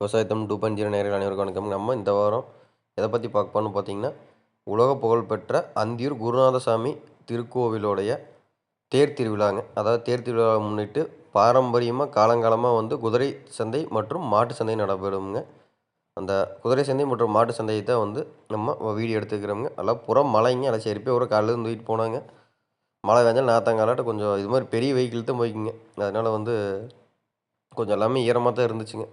விவசாயத்தம் two point zero நேரில் அனைவருக்கும் வணக்கம். நம்ம இந்த வாரம் எதை பற்றி பார்க்க பார்த்தீங்கன்னா உலக புகழ்பெற்ற அந்தியூர் குருநாதசாமி திருக்கோவிலோடைய தேர் திருவிழாங்க. அதாவது தேர் திருவிழாவை முன்னிட்டு பாரம்பரியமாக காலங்காலமாக வந்து குதிரை சந்தை மற்றும் மாட்டு சந்தை நடைபெறுங்க அந்த குதிரை சந்தை மற்றும் மாட்டு சந்தையை தான் வந்து நம்ம வீடியோ எடுத்துக்கிறோங்க எல்லாம் புறம் மலைங்க. அதை சரி போய் ஒரு காலையில் தூக்கிட்டு போனாங்க. மழை வேஞ்சால் நாத்தாங்காலாட்ட கொஞ்சம் இது மாதிரி பெரிய வெஹிக்கிள் தான் போய்க்குங்க. அதனால் வந்து கொஞ்சம் எல்லாமே ஈரமாக தான் இருந்துச்சுங்க.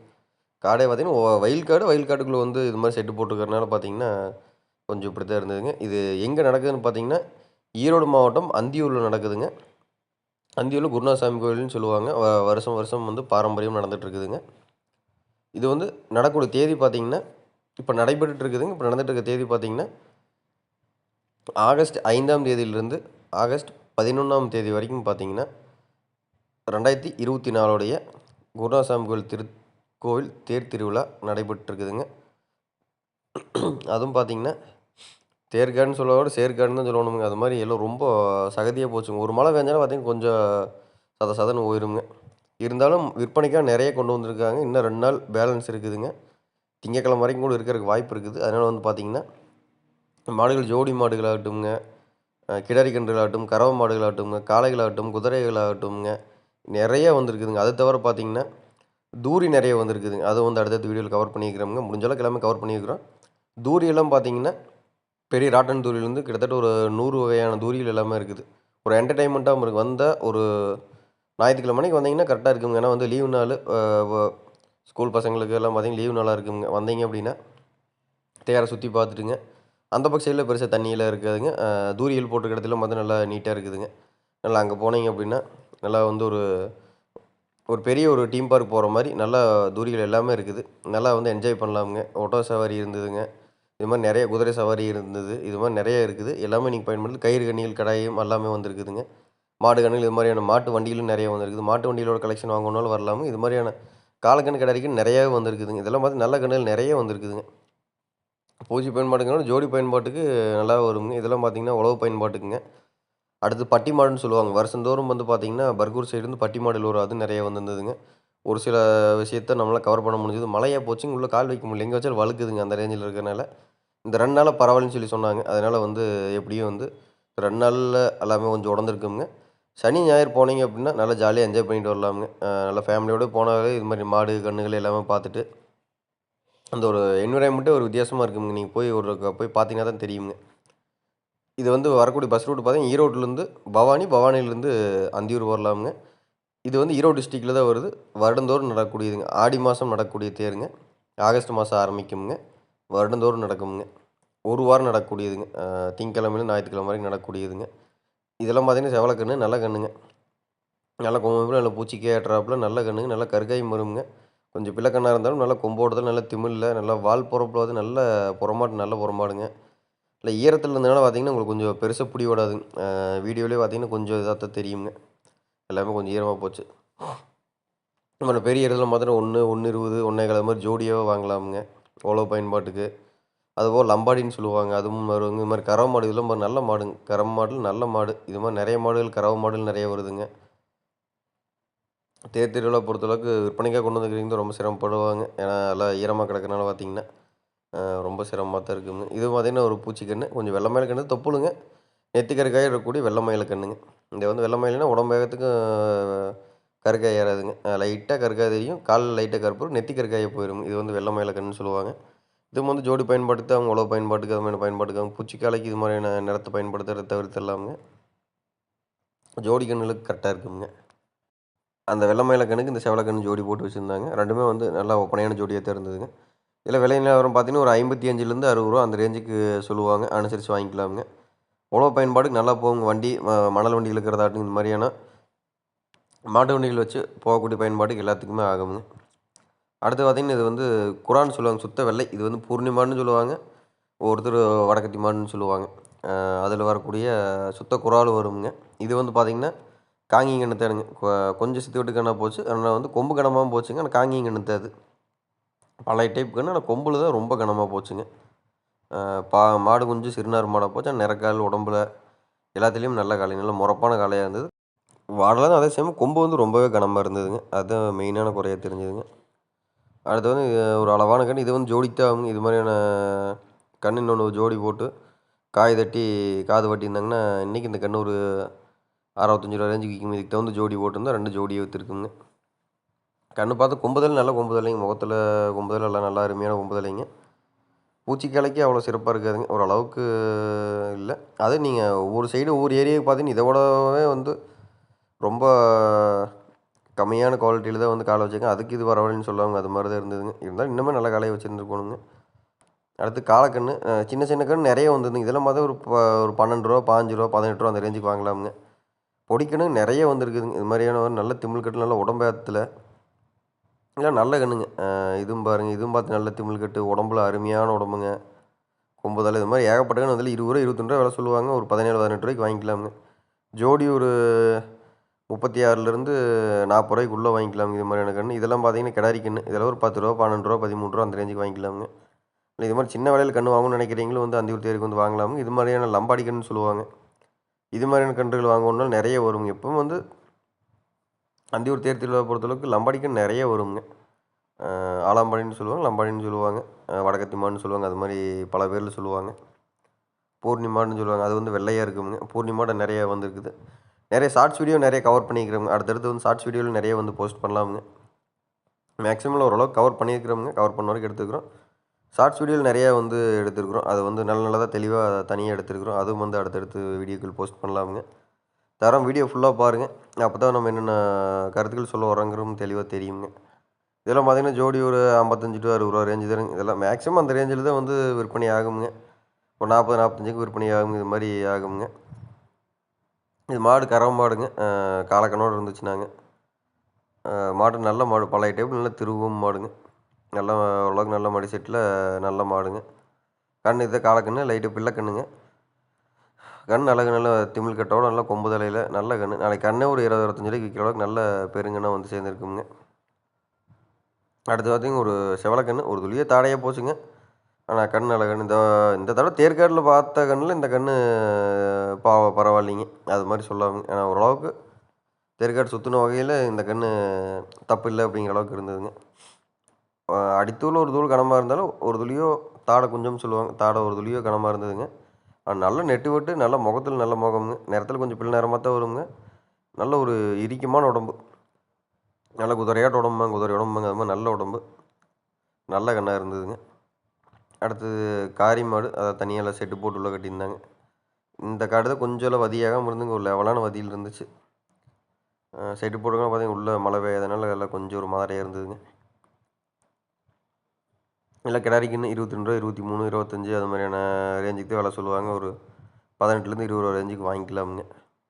காடே பார்த்தீங்கன்னா வயல் காடு வயல் காட்டுக்குள்ளே வந்து இது மாதிரி செட்டு போட்டுக்கிறனால பார்த்தீங்கன்னா கொஞ்சம் இப்படி தான் இருந்ததுங்க. இது எங்கே நடக்குதுன்னு பார்த்தீங்கன்னா ஈரோடு மாவட்டம் அந்தியூரில் நடக்குதுங்க. அந்தியூரில் குருநாசாமி கோயில்னு சொல்லுவாங்க. வ- வருஷம் வருஷம் வந்து பாரம்பரியம் நடந்துகிட்ருக்குதுங்க இது வந்து நடக்கூடிய தேதி பார்த்தீங்கன்னா இப்போ நடைபெற்றுட்டு இருக்குதுங்க. இப்போ நடந்துகிட்டு இருக்க தேதி பார்த்தீங்கன்னா ஆகஸ்ட் ஐந்தாம் தேதியிலிருந்து ஆகஸ்ட் பதினொன்றாம் தேதி வரைக்கும் பார்த்தீங்கன்னா ரெண்டாயிரத்தி இருபத்தி நாலுடைய குருநாசாமி கோயில் திரு கோவில் தேர் திருவிழா நடைபெற்றிருக்குதுங்க. அதுவும் பார்த்தீங்கன்னா தேர்காடுன்னு விட சேர்காடுன்னு தான் சொல்லணுங்க. அது மாதிரி எல்லாம் ரொம்ப சகதியாக போச்சுங்க. ஒரு மழை பெஞ்சாலும் பார்த்தீங்கன்னா கொஞ்சம் சத சதன்னு போயிருங்க இருந்தாலும் விற்பனைக்காக நிறைய கொண்டு வந்திருக்காங்க. இன்னும் ரெண்டு நாள் பேலன்ஸ் இருக்குதுங்க. திங்கக்கிழமை வரைக்கும் கூட இருக்கிறதுக்கு வாய்ப்பு இருக்குது. அதனால் வந்து பார்த்திங்கன்னா மாடுகள் ஜோடி மாடுகளாகட்டும்ங்க. அஹ் கிடாரி கன்றுகளாகட்டும் கறவை மாடுகளாகட்டும்ங்க. காளைகளாகட்டும் குதிரைகளாகட்டும்ங்க. நிறைய வந்திருக்குதுங்க. அது தவிர பார்த்திங்கன்னா தூரி நிறைய வந்திருக்குதுங்க அதை வந்து அடுத்தடுத்த வீடியோவில் கவர் பண்ணியிருக்கிறோமுங்க. முடிஞ்சளவுக்கு எல்லாமே கவர் பண்ணியிருக்கிறோம். தூரியெல்லாம் பார்த்தீங்கன்னா பெரிய ராட்டன் தூரியிலேருந்து கிட்டத்தட்ட ஒரு நூறு வகையான தூரிகள் எல்லாமே இருக்குது. ஒரு என்டர்டைன்மெண்ட்டாக இருக்குது வந்தால் ஒரு ஞாயிற்றுக்கிழமைக்கு வந்தீங்கன்னா கரெக்டாக இருக்குங்க. ஏன்னா வந்து லீவு நாள் ஸ்கூல் பசங்களுக்கு எல்லாம் பார்த்தீங்கன்னா லீவு நாளாக இருக்குங்க. வந்தீங்க அப்படின்னா தேரை சுற்றி பார்த்துட்டுங்க. அந்த பக்கம் சைடில் பெருசாக தண்ணியெல்லாம் இருக்காதுங்க. தூரியல் போட்டிருக்க இடத்துல பார்த்தா நல்லா நீட்டாக இருக்குதுங்க. நல்லா அங்கே போனீங்க அப்படின்னா நல்லா வந்து ஒரு ஒரு பெரிய ஒரு டீம் பார்க் போகிற மாதிரி நல்லா தூரிகள் எல்லாமே இருக்குது. நல்லா வந்து என்ஜாய் பண்ணலாமுங்க. ஓட்டோ சவாரி இருந்ததுங்க. இது மாதிரி நிறைய குதிரை சவாரி இருந்தது. இது மாதிரி நிறைய இருக்குது. எல்லாமே நீங்கள் பயன்படுத்தி கயிறு கண்ணிகள் கடாயம் எல்லாமே வந்துருக்குதுங்க. மாடு கண்ணிகள் இது மாதிரியான மாட்டு வண்டிகளும் நிறைய வந்திருக்குது. மாட்டு வண்டிகளோட கலெக்ஷன் வாங்கணும்னாலும் வரலாமு இது மாதிரியான காலக்கண் கடாரிக்கு நிறையாவே வந்திருக்குதுங்க. இதெல்லாம் பார்த்து நல்ல கண்ணுகள் நிறைய வந்திருக்குதுங்க. பூஜை பயன்பாட்டுங்களோட ஜோடி பயன்பாட்டுக்கு நல்லா வருங்க. இதெல்லாம் பார்த்தீங்கன்னா உழவு பயன்பாட்டுக்குங்க. அடுத்து பட்டி மாடுன்னு சொல்லுவாங்க. வருஷந்தோறும் வந்து பார்த்தீங்கன்னா பர்கூர் சைடு இருந்து பட்டி அது நிறைய வந்திருந்ததுங்க. ஒரு சில விஷயத்த நம்மளால் கவர் பண்ண முடிஞ்சது. மழையாக போச்சுங்க உள்ளே கால் வைக்க முடியல. எங்கே வச்சாலும் வழுக்குதுங்க அந்த ரேஞ்சில் இருக்கிறனால. இந்த ரெண்டு நாளாக பரவாயில்லன்னு சொல்லி சொன்னாங்க. அதனால் வந்து எப்படியும் வந்து ரெண்டு நாளில் எல்லாமே கொஞ்சம் உடந்திருக்குங்க. சனி ஞாயிறு போனீங்க அப்படின்னா நல்லா ஜாலியாக என்ஜாய் பண்ணிட்டு வரலாமுங்க. நல்லா ஃபேமிலியோடு போனாலே இது மாதிரி மாடு கண்ணுகள் எல்லாமே பார்த்துட்டு அந்த ஒரு என்விரான்மெண்ட்டே ஒரு வித்தியாசமாக இருக்குங்க. நீங்கள் போய் ஒரு போய் பார்த்தீங்கன்னா தான் தெரியுங்க. இது வந்து வரக்கூடிய பஸ் ரூட் பார்த்தீங்கன்னா ஈரோட்டிலேருந்து பவானி பவானிலேருந்து அந்தியூர் வரலாமுங்க. இது வந்து ஈரோடு டிஸ்ட்ரிக்டில் தான் வருது. வருடந்தோறும் நடக்கக்கூடியதுங்க. ஆடி மாதம் நடக்கக்கூடிய தேருங்க. ஆகஸ்ட் மாதம் ஆரம்பிக்குங்க வருடந்தோறும் நடக்குங்க ஒரு வாரம் நடக்கக்கூடியதுங்க. அஹ் திங்கக்கிழமையில ஞாயிற்றுக்கிழமை வரைக்கும் நடக்கக்கூடியதுங்க. இதெல்லாம் பார்த்தீங்கன்னா செவலை கன்று நல்ல கண்ணுங்க. நல்ல கொம்பு நல்ல பூச்சி ஏற்றாப்புல நல்ல கண்ணுங்க. நல்ல கருகாய் வருங்க கொஞ்சம் பிள்ளைக்கண்ணாக இருந்தாலும் நல்லா கொம்போடுதல் நல்ல திமிழில் நல்லா வால் புறப்பில் வந்து நல்ல புறமாட்டு நல்ல புறமாடுங்க. இல்லை ஈரத்தில் இருந்தனால பார்த்தீங்கன்னா உங்களுக்கு கொஞ்சம் பெருசாக பிடி ஓடாது. வீடியோலேயே பார்த்தீங்கன்னா கொஞ்சம் இதாக தான் தெரியுங்க. எல்லாமே கொஞ்சம் ஈரமாக போச்சு. நம்ம பெரிய இடத்துல மாத்திரம் ஒன்று ஒன்று இருபது ஒன்றே கிழமை மாதிரி ஜோடியாகவே வாங்கலாமுங்க. ஓலோ பயன்பாட்டுக்கு. அதுபோல் லம்பாடின்னு சொல்லுவாங்க அதுவும் வருவாங்க இது மாதிரி கறவை மாடு இதெல்லாம் நல்ல மாடுங்க. கறவை மாடு நல்ல மாடு. இது மாதிரி நிறைய மாடுகள் கறவை மாடுகள் நிறைய வருதுங்க. தேர் திருவிழா பொறுத்தளவுக்கு விற்பனைக்காக கொண்டு வந்துக்கிறீங்க ரொம்ப சிரமப்படுவாங்க. ஏன்னா எல்லாம் ஈரமாக கிடக்கிறனால பார்த்தீங்கன்னா. ரொம்ப சிரமமாக தான் இருக்குங்க இது பார்த்திங்கன்னா ஒரு பூச்சிக்கன்று கொஞ்சம் வெள்ளை மயில் கண்ணு தொப்புளுங்க. நெத்திக்கருக்காய் இருக்கக்கூடிய வெள்ளை மயில் கண்ணுங்க. இந்த வந்து வெள்ளை மயில்னா உடம்பு வேகத்துக்கும் கருக்காய் ஏறாதுங்க. லைட்டாக கருக்காய் தெரியும். காலில் லைட்டாக கருப்பு நெத்தி கருக்காயை போயிடும் இது வந்து வெள்ளை மயில கண்ணுன்னு சொல்லுவாங்க. இது வந்து ஜோடி பயன்பாட்டுக்கு அவங்க உழவு பயன்பாட்டுக்கு அது மாதிரி பயன்பாட்டுக்கு அவங்க பூச்சிக்காலைக்கு இது மாதிரியான நிறத்தை பயன்படுத்துறத தவிர்த்துலாமுங்க ஜோடி கண்ணுகளுக்கு கரெக்டாக இருக்குங்க அந்த வெள்ளை மயில கண்ணுக்கு இந்த செவலை கண்ணு ஜோடி போட்டு வச்சுருந்தாங்க. ரெண்டுமே வந்து நல்லா ஒப்பனையான ஜோடியாக தான் இருந்ததுங்க இதில் விலை நிலவரம் பார்த்தீங்கன்னா ஒரு ஐம்பத்தி அஞ்சுலேருந்து அறுபது ரூபா அந்த ரேஞ்சுக்கு சொல்லுவாங்க. அனுசரித்து வாங்கிக்கலாமுங்க. உழவு பயன்பாடுக்கு நல்லா போகுங்க. வண்டி மணல் வண்டி இழுக்கிறதாட்டும் இந்த மாதிரியான மாட்டு வண்டிகள் வச்சு போகக்கூடிய பயன்பாட்டுக்கு எல்லாத்துக்குமே ஆகுங்க. அடுத்து பார்த்திங்கன்னா இது வந்து குரான் சொல்லுவாங்க. சுத்த வெள்ளை. இது வந்து பூர்ணிமான்னு சொல்லுவாங்க. ஒருத்தர் வடக்கத்தி மாடுன்னு சொல்லுவாங்க. அதில் வரக்கூடிய சுத்த குரால் வருங்க. இது வந்து பார்த்திங்கன்னா காங்கிங்கன்னு தேனுங்க கொஞ்சம் சித்து விட்டு கண்ணா போச்சு. ஆனால் வந்து கொம்பு கனமாகவும் போச்சுங்க. ஆனால் காங்கிங்கன்னு தேது பழைய டைப் கன்று ஆனால் கொம்பில் தான் ரொம்ப கனமாக போச்சுங்க. பா மாடு கொஞ்சம் சிறுநார் மாடாக போச்சு நிறக்கால் உடம்புல எல்லாத்துலேயும் நல்ல காலை நல்ல முறப்பான காளையாக இருந்தது. வாடலாம் அதே சேம் கொம்பு வந்து ரொம்பவே கனமாக இருந்ததுங்க. அதுதான் மெயினான குறையாக தெரிஞ்சதுங்க. அடுத்து வந்து ஒரு அளவான கன்று இது வந்து ஜோடித்தான் இது மாதிரியான கன்று இன்னொன்று ஜோடி போட்டு காய் தட்டி காது வட்டியிருந்தாங்கன்னா இன்றைக்கி இந்த கன்று ஒரு அறுபத்தஞ்சி ரூபா ரேஞ்சுக்கு விற்கும். இதுக்கு தகுந்த ஜோடி போட்டிருந்தா ரெண்டு ஜோடியை விற்றுருக்குங்க கண்ணு பார்த்து கொம்புதல் நல்ல கொம்புதலைங்க முகத்தில் கொம்புதல் எல்லாம் நல்லா அருமையான கொம்புதலைங்க பூச்சிக்கலைக்கு அவ்வளோ சிறப்பாக இருக்காதுங்க. ஓரளவுக்கு இல்லை. அது நீங்கள் ஒவ்வொரு சைடு ஒவ்வொரு ஏரியாவுக்கு பார்த்தீங்கன்னா இதோடவே வந்து ரொம்ப கம்மியான குவாலிட்டியில் தான் வந்து காலை வச்சுருக்கேன். அதுக்கு இது பரவாயில்லன்னு சொல்லுவாங்க. அது மாதிரி தான் இருந்ததுங்க. இருந்தாலும் இன்னுமே நல்ல காலையை வச்சுருந்துருக்கணுங்க அடுத்து காலக்கண்ணு. சின்ன சின்ன கன்று நிறைய வந்துருந்துங்க. இதெல்லாம் பார்த்தா ஒரு ப ஒரு பன்னெண்டு ரூபா பாஞ்சு ரூபா பதினெட்டு ரூபா அந்த ரேஞ்சுக்கு வாங்கலாமுங்க. பொடிக்கணு நிறைய வந்திருக்குதுங்க. இது மாதிரியான ஒரு நல்ல திமிழ்கட்டு நல்ல உடம்பேத்தில் இல்லை நல்ல கண்ணுங்க. இதுவும் பாருங்கள் இதுவும் பார்த்து நல்ல திமிழ் கட்டு உடம்புல அருமையான உடம்புங்க. கொம்புதலை இது மாதிரி ஏகப்பட்ட கன்று அதில் இருபது ரூபா இருபத்தொன்று ரூபா விலை சொல்லுவாங்க. ஒரு பதினேழு பதினெட்டு ரூபாய்க்கு வாங்கிக்கலாமுங்க. ஜோடி ஒரு முப்பத்தி ஆறுலேருந்து நாற்பது ரூபாய்க்குள்ளே வாங்கிக்கலாமுங்க இது மாதிரியான கன்று இதெல்லாம் பார்த்தீங்கன்னா கிடாரி கன்று இதெல்லாம் ஒரு பத்து ரூபா பன்னெண்டு ரூபா பதிமூணு ரூபா அந்த ரேஞ்சுக்கு வாங்கிக்கலாமுங்க. இல்லை இது மாதிரி சின்ன விலையில் கன்று வாங்கணும்னு நினைக்கிறீங்களும் வந்து அந்தியூர் தேருக்கு வந்து வாங்கலாமுங்க. இது மாதிரியான லம்பாடி கன்று சொல்லுவாங்க. இது மாதிரியான கன்றுகள் வாங்கணும்னாலும் நிறைய வருங்க. எப்பவும் வந்து அந்தியூர் தேர் திருவிழா பொறுத்தளவுக்கு லம்பாடி நிறைய வருங்க. ஆலாம்பாடின்னு சொல்லுவாங்க லம்பாடின்னு சொல்லுவாங்க வடக்கத்திமான்னு சொல்லுவாங்க அது மாதிரி பல பேரில் சொல்லுவாங்க. பூர்ணிமான்னு சொல்லுவாங்க அது வந்து வெள்ளையாக இருக்குங்க. பூர்ணிமாட நிறைய வந்திருக்குது. நிறைய ஷார்ட்ஸ் வீடியோ நிறைய கவர் பண்ணியிருக்கிறோங்க அடுத்தடுத்து வந்து ஷார்ட்ஸ் வீடியோவில் நிறைய வந்து போஸ்ட் பண்ணலாமுங்க. மேக்ஸிமம் ஓரளவுக்கு கவர் பண்ணியிருக்கிறோமுங்க கவர் பண்ண வரைக்கும் எடுத்துக்கிறோம். ஷார்ட்ஸ் வீடியோவில் நிறையா வந்து எடுத்துருக்குறோம். அது வந்து நல்ல நல்லதாக தெளிவாக தனியாக எடுத்துருக்குறோம். அதுவும் வந்து அடுத்தடுத்து வீடியோக்கள் போஸ்ட் பண்ணலாமுங்க. தரம் வீடியோ ஃபுல்லாக பாருங்கள் அப்போ தான் நம்ம என்னென்ன கருத்துக்கள் சொல்ல வரோங்கிறதும் தெளிவாக தெரியுங்க. இதெல்லாம் பார்த்தீங்கன்னா ஜோடி ஒரு ஐம்பத்தஞ்சு டு அறுபது ரூபா ரேஞ்சு தருங்க இதெல்லாம் மேக்ஸிமம் அந்த ரேஞ்சில் தான் வந்து விற்பனை ஆகுங்க ஒரு நாற்பது நாற்பத்தஞ்சுக்கு விற்பனை ஆகுங்க. இது மாதிரி ஆகுங்க இது மாடு கறவை மாடுங்க. காலக்கணோடு காலக்கண்ணோடு இருந்துச்சுனாங்க. மாடு நல்ல மாடு. பழைய டைப் நல்ல திருவும் மாடுங்க. நல்ல ஓரளவுக்கு நல்ல மடி செட்டில் நல்ல மாடுங்க. கண் இதை காலக்கண்ணு லைட்டு பிள்ளை கண்ணுங்க கண் அழகு நல்ல திமிழ் கட்டோட நல்ல கொம்பு தலையில் நல்ல கன்று நாளைக்கு கண்ணே ஒரு இருபது இருபத்தஞ்சு ரூபாய்க்கு விற்கிற அளவுக்கு நல்ல பெருங்கண்ணாக வந்து சேர்ந்துருக்குங்க. அடுத்து பார்த்தீங்கன்னா ஒரு செவலக்கண்ணு ஒரு துளியே தாடையாக போச்சுங்க. ஆனால் கண் அழகன்னு இந்த இந்த தடவை தேர்க்காட்டில் பார்த்த கண்ணில் இந்த கண் பாவ பரவாயில்லைங்க. அது மாதிரி சொல்லாமுங்க ஏன்னா ஓரளவுக்கு தேர்க்காடு சுற்றின வகையில் இந்த கண் தப்பு இல்லை அப்படிங்கிற அளவுக்கு இருந்ததுங்க. அடித்தூள் ஒரு தூள் கனமாக இருந்தாலும் ஒரு துளியோ தாடை குஞ்சம்னு சொல்லுவாங்க தாடை ஒரு துளியோ கனமாக இருந்ததுங்க. நல்ல நெட்டு விட்டு நல்ல முகத்தில் நல்ல முகமுங்க. நேரத்தில் கொஞ்சம் பிள்ளை நேரமாக தான் வருங்க. நல்ல ஒரு இறுக்கமான உடம்பு. நல்ல குதிரையாட்ட உடம்புங்க குதிரை உடம்புங்க. அது மாதிரி நல்ல உடம்பு. நல்ல கண்ணாக இருந்ததுங்க. அடுத்தது காரி மாடு அதை தனியாக செட்டு போட்டு உள்ளே கட்டியிருந்தாங்க. இந்த காடு தான் கொஞ்சம் வதியாகாமல் இருந்துங்க ஒரு லெவலான வதியில் இருந்துச்சு. செட்டு போட்டுக்கலாம் பார்த்தீங்கன்னா உள்ளே மழை பெய்யாதனால எல்லாம் கொஞ்சம் ஒரு மாதிரியாக இருந்ததுங்க. இல்லை கிடாரிக்குன்னு இருபத்தி ரெண்டு ரூபா இருபத்தி மூணு இருபத்தஞ்சி அது மாதிரியான ரேஞ்சுக்கு தான் விலை சொல்லுவாங்க. ஒரு பதினெட்டுலேருந்து இருபது ரூபா ரேஞ்சுக்கு வாங்கிக்கலாமுங்க.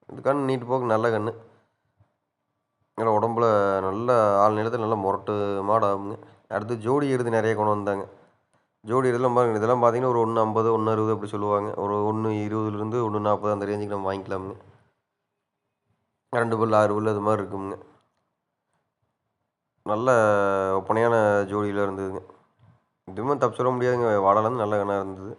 இந்த கன்று நீட்டு போக்கு நல்ல கன்று நல்லா உடம்புல நல்ல ஆள் நிலத்தில் நல்ல முரட்டு மாடு ஆகுங்க அடுத்து ஜோடி எருது நிறைய கொண்டு வந்தாங்க. ஜோடி எருதுலாம் பாருங்க இதெல்லாம் பார்த்தீங்கன்னா ஒரு ஒன்று ஐம்பது ஒன்று அறுபது அப்படி சொல்லுவாங்க. ஒரு ஒன்று இருபதுலேருந்து ஒன்று நாற்பது அந்த ரேஞ்சுக்கு நம்ம வாங்கிக்கலாமுங்க. ரெண்டு பல் ஆறு பல் அது மாதிரி இருக்குங்க. நல்ல ஒப்பனையான ஜோடியில் இருந்ததுங்க. இதுவுமே தப்பு சொல்ல முடியாதுங்க. வாடலேருந்து நல்ல கண்ணாக இருந்தது.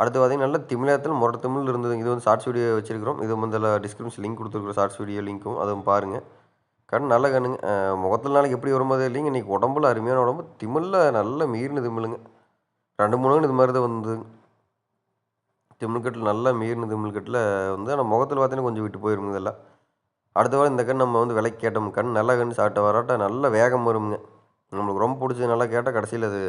அடுத்து பார்த்திங்கன்னா நல்ல திமிழத்தில் முரட்டு தமிழ் இருந்ததுங்க இது வந்து ஷார்ட்ஸ் வீடியோ வச்சுருக்கிறோம். இது வந்து அதில் டிஸ்கிரிப்ஷன் லிங்க் கொடுத்துருக்குறோம் ஷார்ட்ஸ் வீடியோ லிங்க்கும் அதுவும் பாருங்கள் கண் நல்ல கண்ணுங்க. முகத்தில் நாளைக்கு எப்படி வரும்போது இல்லைங்க. இன்றைக்கி உடம்புல அருமையான உடம்பு. திமிழில் நல்ல மீறின திமிழுங்க. ரெண்டு மூணு இது மாதிரி தான் வந்து திமிழ்கட்டில் நல்லா மீறின திமிழ்கட்டில் வந்து ஆனால் முகத்தில் பார்த்தீங்கன்னா கொஞ்சம் விட்டு போயிருங்க இதெல்லாம். அடுத்த வாரம் இந்த கண் நம்ம வந்து விலைக்கு கேட்டோம். கண் நல்ல கண் சாப்பிட்ட வராட்ட நல்ல வேகம் வருங்க. நம்மளுக்கு ரொம்ப பிடிச்சது நல்லா கேட்டால் கடைசியில் அது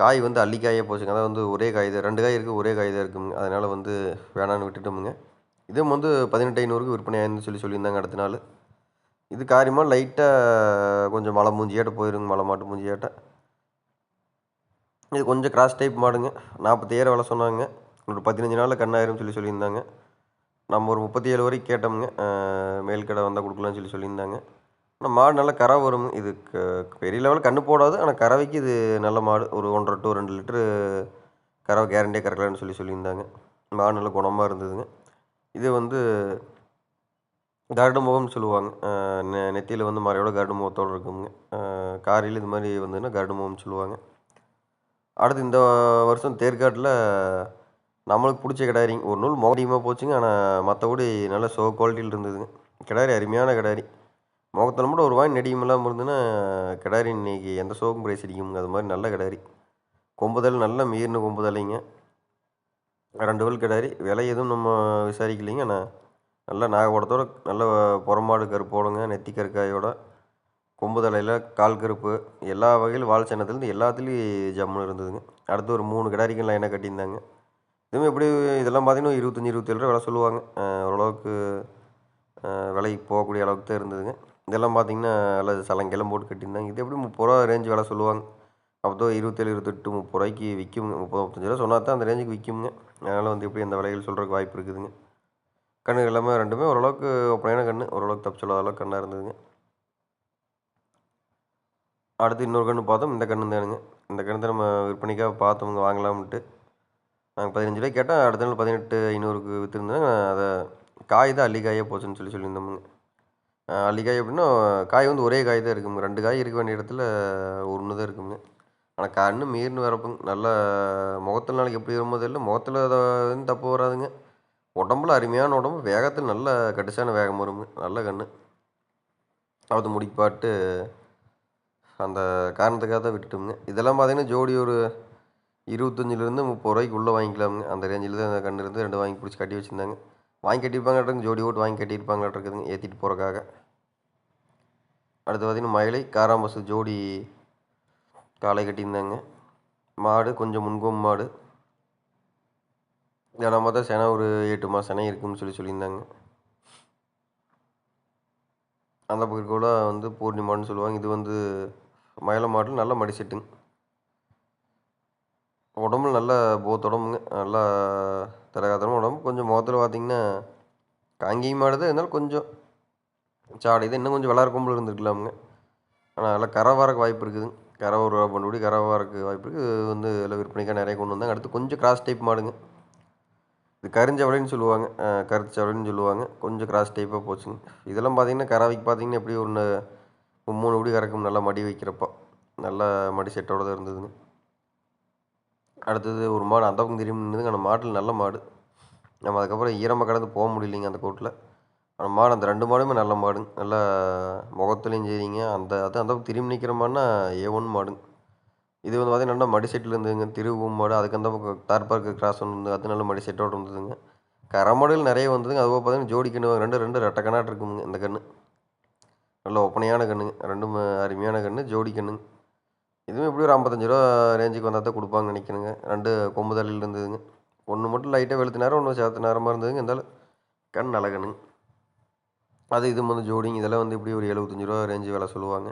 காய் வந்து அள்ளிக்காயே போச்சுங்க. அதாவது வந்து ஒரே காய் தான் ரெண்டு காய் இருக்குது ஒரே காய் தான் இருக்குங்க. அதனால் வந்து வேணான்னு விட்டுட்டோமுங்க. இதுவும் வந்து பதினெட்டு ஐநூறுக்கு விற்பனை ஆயிருந்துன்னு சொல்லி சொல்லியிருந்தாங்க அடுத்த நாள். இது காரியமாக லைட்டாக கொஞ்சம் மலை மூஞ்சியாட்ட போயிருங்க மலை மாட்டு மூஞ்சியாட்ட. இது கொஞ்சம் கிராஸ் டைப் மாடுங்க. நாற்பத்தாயிரம் விலை சொன்னாங்க. ஒரு பதினஞ்சு நாளில் கண்ணாயிரம் சொல்லி சொல்லியிருந்தாங்க. நம்ம ஒரு முப்பத்தி ஏழு வரைக்கும் கேட்டோமுங்க. மேல் கடை வந்தால் கொடுக்கலாம்னு சொல்லி சொல்லியிருந்தாங்க. ஆனால் மாடு நல்லா கறவை வரும். இது க- பெரிய லெவலில் கண்ணு போடாது. ஆனால் கறவைக்கு இது நல்ல மாடு. ஒரு ஒன்றரை டு ரெண்டு லிட்ரு கறவை கேரண்டியாக கறக்கலான்னு சொல்லி சொல்லியிருந்தாங்க. மாடு நல்ல குணமாக இருந்ததுங்க. இது வந்து கருடு முகம்னு சொல்லுவாங்க நெ நெத்தியில் வந்து மறையோட கருடு முகத்தோடு இருக்குங்க காரையில் இது மாதிரி வந்ததுன்னா கருடு முகம்னு சொல்லுவாங்க. அடுத்து இந்த வருஷம் தேர்காட்டில் நம்மளுக்கு பிடிச்ச கிடாரிங்க ஒரு நூல் முகடியமாக போச்சுங்க. ஆனால் மற்றபடி நல்ல சோ குவாலிட்டியில் இருந்ததுங்க. கிடாரி அருமையான கிடாரி. முகத்தில் மட்டும் ஒரு வாய் நெடியுமெல்லாம் இல்லாமல் கிடாரி இன்னைக்கு எந்த சோகம் பிரைஸ் அடிக்குங்க அது மாதிரி நல்ல கிடாரி. கொம்புதல் நல்ல மீறின கொம்புதலைங்க. ரெண்டு வேல் கிடாரி. விலை எதுவும் நம்ம விசாரிக்கலைங்க. ஆனால் நல்ல நாகப்படத்தோட நல்ல புறமாடு கருப்போடுங்க நெத்தி கருக்காயோட. கொம்பு தலையில் கால் கருப்பு. எல்லா வகையிலும் வால் சின்னத்துலேருந்து எல்லாத்துலேயும் ஜம்முன்னு இருந்ததுங்க. அடுத்து ஒரு மூணு கிடாரிக்கும் லைனாக கட்டியிருந்தாங்க. இதுவும் எப்படி இதெல்லாம் பார்த்தீங்கன்னா இருபத்தஞ்சி இருபத்தேழு ரூபா விலை சொல்லுவாங்க. ஓரளவுக்கு விலைக்கு போகக்கூடிய அளவுக்கு தான் இருந்ததுங்க. இதெல்லாம் பார்த்தீங்கன்னா நல்லா சலங்கெல்லாம் போட்டு கட்டியிருந்தாங்க. இது எப்படி முப்பது ரூபா ரேஞ்சு விலை சொல்லுவாங்க? அப்போ இருபத்தேழு இருபத்தெட்டு முப்பது ரூபாய்க்கு விற்குங்க முப்பது முப்பத்தஞ்சு ரூபா சொன்னால் தான் அந்த ரேஞ்சுக்கு விற்குங்க அதனால் வந்து எப்படி அந்த விலைகள் சொல்கிறதுக்கு வாய்ப்பு இருக்குதுங்க. கண்ணுகள் எல்லாமே ரெண்டுமே ஓரளவுக்கு ஒப்பனையான கன்று ஓரளவுக்கு தப்பு சொல்லாத அளவுக்கு கண்ணாக இருந்ததுங்க. அடுத்து இன்னொரு கன்று பார்த்தோம். இந்த கன்று தானுங்க. இந்த கன்று தான் நம்ம விற்பனைக்காக பார்த்தவங்க வாங்கலாம்ன்ட்டு. நாங்கள் பதினஞ்சு ரூபாய் கேட்டால் அடுத்த நாள் பதினெட்டு ஐநூறுக்கு விற்றுருந்தேன் அதை காய் தான் அள்ளிக்காயே போச்சுன்னு சொல்லி சொல்லியிருந்தோமுங்க. அள்ளிக்காய் எப்படின்னா காய் வந்து ஒரே காய் தான் இருக்குங்க ரெண்டு காய் இருக்க வேண்டிய இடத்துல ஒன்று தான் இருக்குங்க. ஆனால் கண்ணு மீறின்னு வரப்புங்க. நல்லா முகத்தில் நாளைக்கு எப்படி வரும்போது இல்லை முகத்தில் வந்து தப்பு வராதுங்க. உடம்புல அருமையான உடம்பு. வேகத்தில் நல்ல கடிசான வேகம் வருங்க. நல்ல கன்று அது முடிப்பாட்டு அந்த காரணத்துக்காக தான் விட்டுட்டோம்ங்க. இதெல்லாம் பார்த்தீங்கன்னா ஜோடி ஒரு இருபத்தஞ்சிலேருந்து முப்பது ரூபாய்க்கு உள்ளே வாங்கிக்கலாமுங்க. அந்த ரேஞ்சில் தான் அந்த கன்று இருந்து ரெண்டு வாங்கி பிடிச்சி கட்டி வச்சுருந்தாங்க. வாங்கி கட்டியிருப்பாங்க ஜோடி ஓட்டு வாங்கி கட்டியிருப்பாங்களாட்டு இருக்குதுங்க ஏற்றிட்டு போகிறக்காக அடுத்து பார்த்திங்கன்னா மயிலை காராம்பசு ஜோடி காலை கட்டியிருந்தாங்க. மாடு கொஞ்சம் முன்கோம் மாடு. இதெல்லாம் பார்த்தா செனை ஒரு எட்டு மாதம் செனை இருக்குன்னு சொல்லி சொல்லியிருந்தாங்க. அந்த பக்கம் கூட வந்து பூர்ணிமான்னு சொல்லுவாங்க. இது வந்து மயில மாடு நல்ல மடி செட்டுங்க. உடம்புல நல்ல போத் உடம்புங்க நல்லா திரகாத்திரமாக உடம்பு. கொஞ்சம் முகத்தில் பார்த்தீங்கன்னா காங்கி மாடு இருந்தாலும் கொஞ்சம் சாடை. தான் இன்னும் கொஞ்சம் விளாட கொம்பில் இருந்துருக்கலாமுங்க. ஆனால் நல்லா கரை வரக்கு வாய்ப்பு இருக்குதுங்க கரை ஒரு பண்டுபடி கரை வரக்கு வாய்ப்பு இருக்குது. இது வந்து எல்லாம் விற்பனைக்காக நிறைய கொண்டு வந்தாங்க. அடுத்து கொஞ்சம் கிராஸ் டைப் மாடுங்க. இது கரிஞ்சவளைன்னு சொல்லுவாங்க. கரிச்சவளைன்னு சொல்லுவாங்க. கொஞ்சம் கிராஸ் டைப்பாக போச்சுங்க. இதெல்லாம் பார்த்தீங்கன்னா கறவைக்கு பார்த்தீங்கன்னா எப்படி ஒன்று மூணு படி கறக்கும். நல்லா மடி வைக்கிறப்போ. நல்லா மடி செட்டோட தான் இருந்ததுங்க. அடுத்தது ஒரு மாடு அந்த பக்கம் திரும்பி நின்றுதுங்க அந்த மாட்டில் நல்ல மாடு. நம்ம அதுக்கப்புறம் ஈரமாக கடந்து போக முடியலைங்க அந்த கோட்டில். அந்த மாடு அந்த ரெண்டு மாடுமே நல்ல மாடுங்க நல்லா முகத்துலையும் சரிங்க. அந்த அது அந்த பக்கம் திரும்பி நிற்கிற மாடுனா ஏ ஒன் மாடுங்க. இது வந்து பார்த்தீங்கன்னா நல்லா மடி செட்டில் இருந்ததுங்க. திருவும் மாடு. அதுக்கு அந்த பக்கம் தார் பார்க்கு கிராஸ் ஒன்று இருந்தது. அது நல்ல மடி செட்டோடு இருந்ததுங்க. கரை மாடுகள் நிறைய வந்ததுங்க. அதுபோக பார்த்தீங்கன்னா ஜோடி கன்று ரெண்டு ரெண்டு ரெட்டை கண்ணாட்டு இருக்குங்க. இந்த கன்று நல்ல ஒப்பனையான கண்ணுங்க. ரெண்டும் அருமையான கன்று ஜோடி கண்ணுங்க. இதுவும் எப்படி ஒரு ஐம்பத்தஞ்சு ரூபா ரேஞ்சுக்கு வந்தால் தான் கொடுப்பாங்கன்னு நினைக்கிறேங்க. ரெண்டு கொம்பு தலையில் இருந்ததுங்க. ஒன்று மட்டும் லைட்டாக வெளுத்த நேரம் ஒன்று சேர்த்த நேரமாக இருந்ததுங்க. இருந்தாலும் கண் அழகணுங்க அது இது வந்து ஜோடிங்க. இதெல்லாம் வந்து இப்படி ஒரு எழுபத்தஞ்சு ரூபா ரேஞ்சு விலை சொல்லுவாங்க.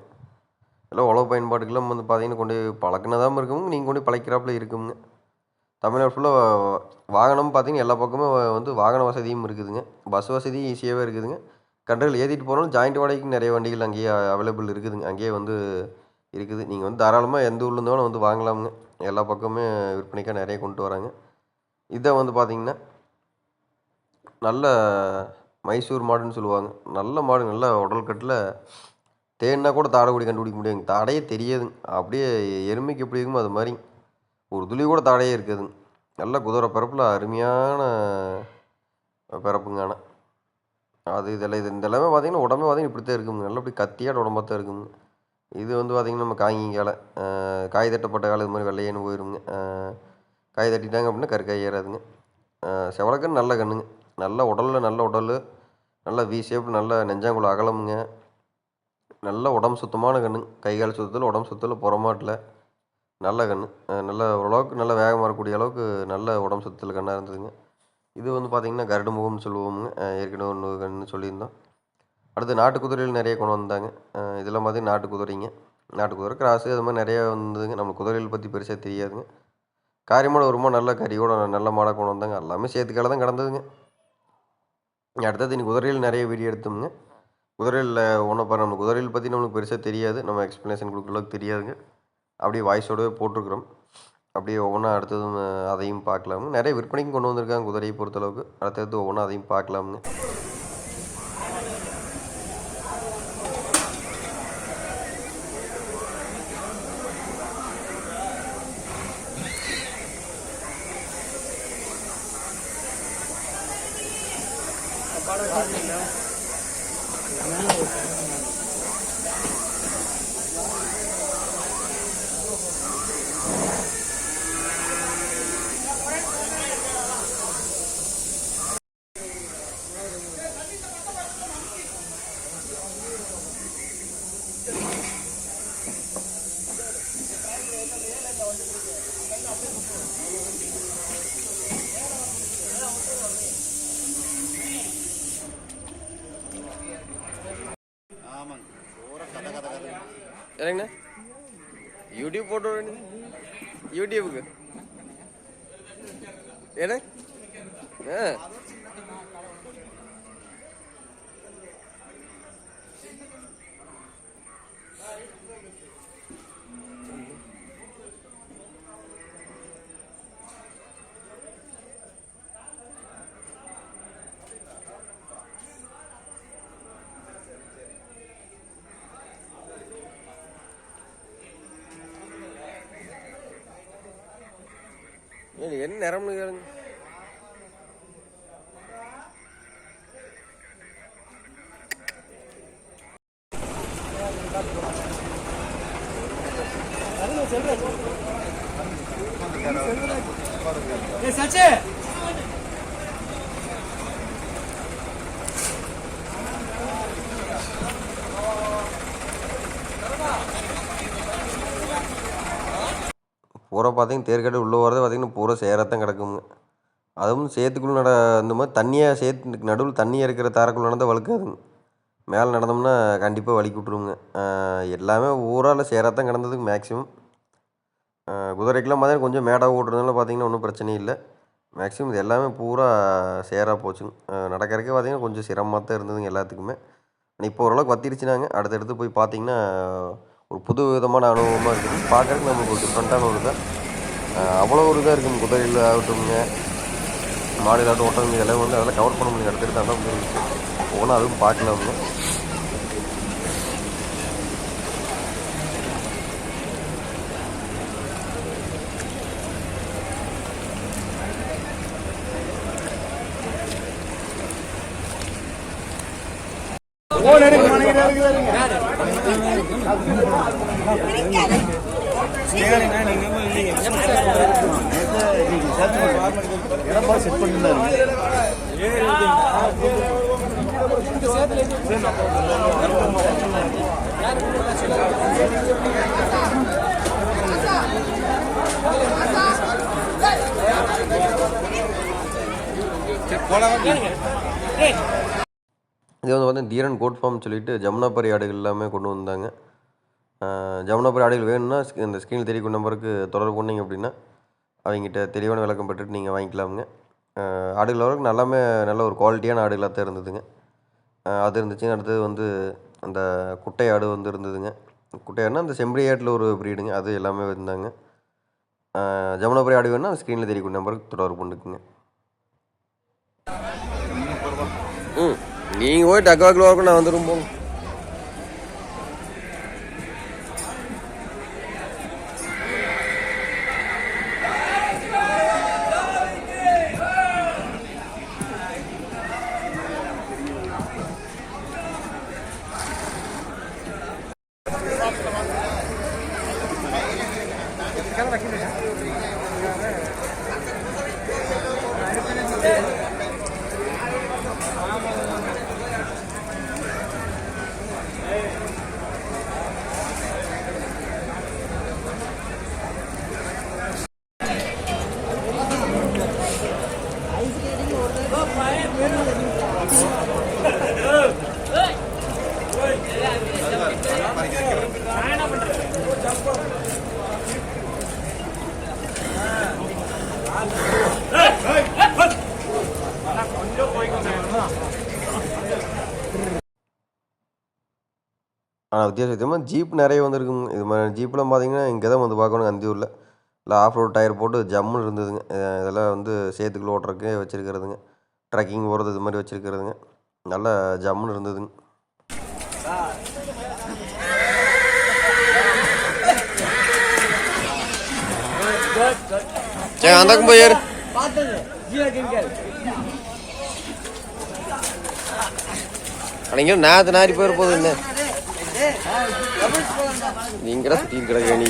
எல்லாம் உழவு பயன்பாட்டுக்கெல்லாம் வந்து பார்த்தீங்கன்னா கொண்டு போய் பழக்கினதாகவும் இருக்குங்க நீங்கள் கொண்டு பழக்கிறாப்புல இருக்குங்க. தமிழ்நாடு ஃபுல்லாக வாகனம் பார்த்தீங்கன்னா எல்லா பக்கமும் வந்து வாகன வசதியும் இருக்குதுங்க. பஸ் வசதி ஈஸியாகவே இருக்குதுங்க. கண்ட்ரில் ஏற்றிட்டு போனாலும் ஜாயிண்ட் வாடகைக்கு நிறைய வண்டிகள் அங்கேயே அவைலபிள் இருக்குதுங்க. அங்கேயே வந்து இருக்குது. நீங்கள் வந்து தாராளமாக எந்த ஊர்ல இருந்தாலும் வந்து வாங்கலாமுங்க. எல்லா பக்கமுமே விற்பனைக்காக நிறைய கொண்டு வராங்க. இதை வந்து பார்த்திங்கன்னா நல்ல மைசூர் மாடுன்னு சொல்லுவாங்க. நல்ல மாடு நல்ல உடல் கட்டில் தேன்னா கூட தாடைக்குடி கண்டுபிடிக்க முடியாதுங்க. தாடையே தெரியாதுங்க. அப்படியே எருமைக்கு எப்படி இருக்குமோ அது மாதிரி. ஒரு துளி கூட தாடையே இருக்குதுங்க. நல்ல குதிரை பிறப்பில் அருமையான பிறப்புங்க ஆனால் அது இதெல்லாம் இது இந்த எல்லாமே பார்த்தீங்கன்னா உடம்பே பார்த்தீங்கன்னா இப்படி தான் இருக்குங்க. நல்லா இப்படி கத்தியாட உடம்பாக தான் இருக்குங்க. இது வந்து பார்த்திங்கன்னா நம்ம காங்கிங்கால காய் தட்டப்பட்ட காலம் இது மாதிரி வெள்ளையேன்னு போயிருங்க. காய் தட்டிட்டாங்க அப்படின்னா கருக்காய் ஏறாதுங்க. செவலக்கன்று நல்ல கண்ணுங்க. நல்ல உடலில் நல்ல உடல் நல்ல வி ஷேப் நல்ல நெஞ்சாங்குள்ள அகலமுங்க. நல்ல உடம்பு சுத்தமான கன்று கை கால் சுத்தத்தில் உடம்பு சுத்தத்தில் புறமாட்டில் நல்ல கன்று நல்ல ஓரளவுக்கு நல்ல வேகம் வரக்கூடிய அளவுக்கு நல்ல உடம்பு சுத்தத்தில் கண்ணாக இருந்ததுங்க. இது வந்து பார்த்திங்கன்னா கரடு முகம்னு சொல்லுவோமுங்க ஏற்கனவே ஒன்று கன்று சொல்லியிருந்தோம். அடுத்து நாட்டு குதிரையில் நிறைய கொண்டு வந்தாங்க. அஹ் இதெல்லாம் நாட்டு குதிரைங்க. நாட்டு குதிரை கிராஸு அது மாதிரி நிறையா வந்ததுங்க. நம்ம குதிரைகள் பற்றி பெருசாக தெரியாதுங்க. காரியமான வருமா நல்ல கறியோட நல்ல மாடாக கொண்டு வந்தாங்க. எல்லாமே சேர்த்துக்கால தான் கிடந்ததுங்க. அடுத்தது இன்னைக்கு குதிரையில் நிறைய வீடியோ எடுத்தோம்ங்க. குதிரையில் ஒன்றும் பாரு நம்ம குதிரையில் பற்றி நம்மளுக்கு பெருசாக தெரியாது. நம்ம எக்ஸ்ப்ளனேஷன் கொடுக்குற அளவுக்கு தெரியாதுங்க. அப்படியே வாய்ஸோடவே போட்டிருக்கிறோம். அப்படியே ஒவ்வொன்றா அடுத்ததும் அதையும் பார்க்கலாமுங்க. நிறைய விற்பனைக்கும் கொண்டு வந்திருக்காங்க குதிரையை பொறுத்தளவுக்கு. அடுத்தது ஒவ்வொன்றா அதையும் பார்க்கலாமுங்க. ஆமாங்க யூடியூப் போட்டு வேண்டியது. யூடியூபுக்கு. என்ன? ஆ. நிறம்னு கேளுங்க பூரா பார்த்திங்கன்னா தேர்கட்டு உள்ளே வரது பார்த்தீங்கன்னா பூரா சேரத்தான் கிடக்குங்க. அதுவும் சேத்துக்குள்ளே நட இந்த மாதிரி தண்ணியாக சேத்து நடுவில் தண்ணியாக இருக்கிற தாரக்குள்ளே நடந்தால் வழுக்காதுங்க. மேலே நடந்தோம்னா கண்டிப்பாக வலிக்கி விட்ருங்க எல்லாமே ஊரால் தான் கிடந்தது மேக்ஸிமம் குதிரைக்கெல்லாம் பார்த்தீங்கன்னா கொஞ்சம் மேடாக ஓட்டுறதுனால பார்த்தீங்கன்னா ஒன்றும் பிரச்சனை இல்லை. மேக்ஸிமம் இது எல்லாமே பூரா சேராக போச்சுங்க. நடக்கிறக்கே பார்த்திங்கன்னா பார்த்தீங்கன்னா கொஞ்சம் சிரமமாக தான் இருந்ததுங்க எல்லாத்துக்குமே. ஆனால் இப்போ ஓரளவுக்கு வத்திருச்சுனாங்க. அடுத்தடுத்து போய் பார்த்தீங்கன்னா ஒரு புது விதமான அனுபவமாக இருக்குது பார்க்குறதுக்கு நமக்கு ஒரு டிஃப்ரெண்ட்டான ஒரு இதாக அவ்வளோ ஒரு இதாக இருக்குங்க குதிரையில் ஆகட்டும்ங்க. மாடுகளாட்டும் ஓட்டங்கள் இதெல்லாம் வந்து அதெல்லாம் கவர் பண்ண முடியும் அடுத்தடுத்து அதான் இருந்துச்சு ஒவ்வொன்றும் அதுவும் பார்க்கலாமுங்க இடம்பா செட் பண்ணிருந்தாரு இது வந்து பார்த்தீங்கன்னா தீரன் கோட் ஃபார்ம் சொல்லிட்டு ஜமுனாபரி ஆடுகள் எல்லாமே கொண்டு வந்தாங்க. ஜமுனாபரி ஆடைகள் வேணும்னா இந்த ஸ்க்ரீனில் தெரியக்கூடிய நம்பருக்கு தொடர்பு கொண்டீங்க அப்படின்னா அவங்ககிட்ட தெளிவான விளக்கம் பெற்றுட்டு நீங்கள் வாங்கிக்கலாமுங்க. ஆடுகள் வரைக்கும் நல்லாமே நல்ல ஒரு குவாலிட்டியான ஆடுகளாக தான் இருந்ததுங்க. அது இருந்துச்சுங்க அடுத்தது வந்து அந்த குட்டை ஆடு வந்து இருந்ததுங்க. குட்டை ஆடுனா அந்த செம்பரி ஆட்டில் ஒரு ப்ரீடுங்க அது எல்லாமே இருந்தாங்க. ஜமுனாபுரி ஆடு வேணும்னா ஸ்க்ரீனில் தெரியக்கூடிய நம்பருக்கு தொடர்பு கொண்டுக்குங்க ம் நீங்கள் போய் டக்காக்கில் வரைக்கும் நான் வந்துடும் போங்க. ஆனால் வித்தியாசம் வித்தியமாக ஜீப் நிறைய வந்திருக்குங்க இது மாதிரி ஜீப்லாம் பார்த்தீங்கன்னா இங்கே தான் வந்து பார்க்கணும் அந்தியூரில். இல்லை ஆஃப் ரோட் டயர் போட்டு ஜம்முன்னு இருந்ததுங்க. இதெல்லாம் வந்து சேத்துக்குள்ள ஓட்டுறக்கு வச்சுருக்கிறதுங்க. ட்ரக்கிங் போகிறது இது மாதிரி வச்சுருக்கிறதுங்க. நல்லா ஜம்முன்னு இருந்ததுங்க. சரி அந்த போய் அன்னைக்கு நேற்று நாரி போயிரு போகுது என்ன? நீங்க சுற்றி இருக்கிற நீ.